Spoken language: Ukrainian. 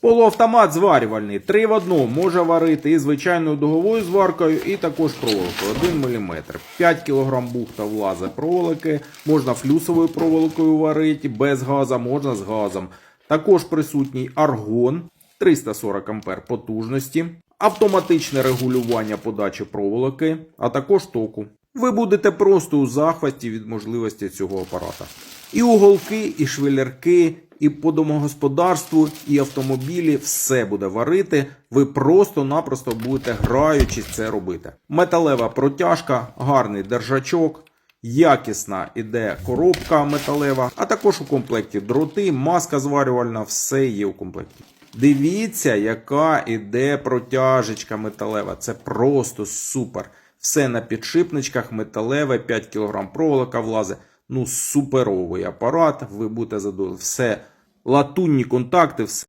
Полуавтомат зварювальний 3 в 1 може варити і звичайною дуговою зваркою, і також проволокою 1 мм. 5 кг бухта влазить проволоки, можна флюсовою проволокою варити, без газа, можна з газом. Також присутній аргон 340 А потужності, автоматичне регулювання подачі проволоки, а також току. Ви будете просто у захваті від можливості цього апарата. І уголки, і швелярки, і по домогосподарству, і автомобілі все буде варити. Ви просто-напросто будете граючись це робити. Металева протяжка, гарний держачок. Якісна іде коробка металева, а також у комплекті дроти, маска зварювальна, все є у комплекті. Дивіться, яка іде протяжечка металева. Це просто супер. Все на підшипничках, металеве, 5 кг проволока влазить. Ну, суперовий апарат. Ви будете задоволені. Все латунні контакти, все